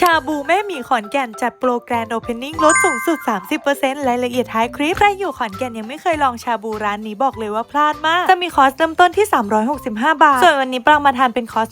ชาบูแม่หมีขอนแก่นจัดโปรแกรนโอเพนนิ่งลดสูงสุด 30%รายละเอียดท้ายคลิป ใครอยู่ขอนแก่นยังไม่เคยลองชาบูร้านนี้บอกเลยว่าพลาดมาก จะมีคอสเริ่มต้นที่ 365 บาท ส่วนวันนี้ปรางมาทานเป็นคอส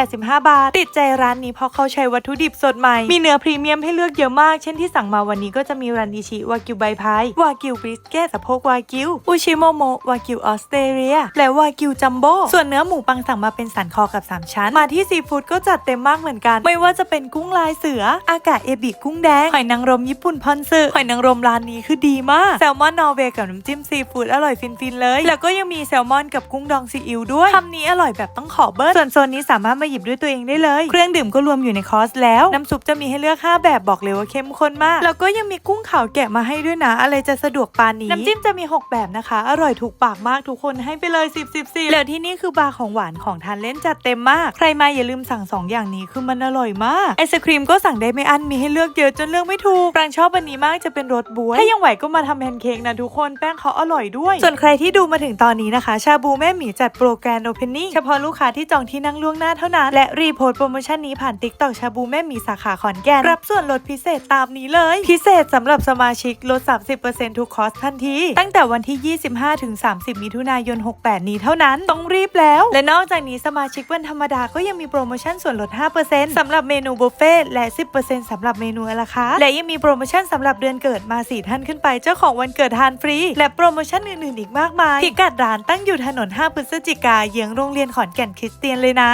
685 บาท ติดใจร้านนี้เพราะเขาใช้วัตถุดิบสดใหม่ มีเนื้อพรีเมียมให้เลือกเยอะมาก เช่นที่สั่งมาวันนี้ก็จะมีรันอิชิวากิวใบพายวากิวบริสเกตสะโพกวากิวอุชิโมโมวากิวออสเตรเลียและวากิวจัมโบ้ส่วนเนื้อหมูปังสั่งมาเป็นสันคอกับสามชั้น มาที่ซีฟู้ดก็จัดเต็มมากเหมือนกัน ไม่ว่าจะเป็นกุ้งลายเสือ อากาศเอบิกุ้งแดง หอยนางรมญี่ปุ่นพอนซึหอยนางรมร้านนี้คือดีมาก แซลมอนนอร์เวย์กับน้ำจิ้มซีฟู้ดอร่อยฟินๆเลย แล้วก็ยังมีแซลมอนกับกุ้งดองซีอิ๊วด้วยคำนี้อร่อยแบบต้องขอเบิ้ลส่วนโซนนี้สามารถมาหยิบด้วยตัวเองได้เลย เครื่องดื่มก็รวมอยู่ในคอร์สแล้ว น้ำซุปจะมีให้เลือก 5 แบบบอกเลยว่าเข้มข้นมาก แล้วก็ยังมีกุ้งขาวแกะมาให้ด้วยนะ อะไรจะสะดวกปานนี้ น้ำจิ้มจะมี 6 แบบนะคะ อร่อยถูกปากมากทุกคนให้ไปเลย 10 10 10แล้วที่นี่คือบาร์ของหวานของทานเล่นจัดเต็มมาก ใครมาอย่าลืมสั่ง 2 อย่างนี้คือมันอร่อยมาก ไอศครีมก็สั่งได้ไม่อั้นมีให้เลือกเยอะจนเลือกไม่ถูกปรางชอบอันนี้มากจะเป็นรสบ๊วยถ้ายังไหวก็มาทำแพนเค้กนะทุกคนแป้งเขาอร่อยด้วย ส่วนใครที่ดูมาถึงตอนนี้นะคะ ชาบูแม่หมีจัดโปรแกรนโอเพนนิ่งเฉพาะลูกค้าที่จองที่นั่งล่วงหน้าเท่านั้น และรีโพสต์โปรโมชั่นนี้ผ่านติ๊กต็อกชาบูแม่หมีสาขาขอนแก่นรับส่วนลดพิเศษตามนี้เลย พิเศษสำหรับสมาชิกลด 30%ทุกคอสทันที ตั้งแต่วันที่ 25ถึง30 มิถุนายน 68 นี้เท่านั้นต้องรีบแล้ว และนอกจากนี้สมาชิกวันธรรมดาก็ยังมีโปรโมชั่นส่วนลด 5%สำหรับเมนูบุฟเฟ่ตและ 10%สำหรับเมนูละลาคาและยังมีโปรโมชั่นสำหรับเดือนเกิดมา 4 ท่านขึ้นไป เจ้าของวันเกิดทานฟรี และโปรโมชั่นอื่นๆอีกมากมาย พิกัดร้านตั้งอยู่ถนน 5 พฤศจิกาเยื้องโรงเรียนขอนแก่นคริสเตียนเลยนะ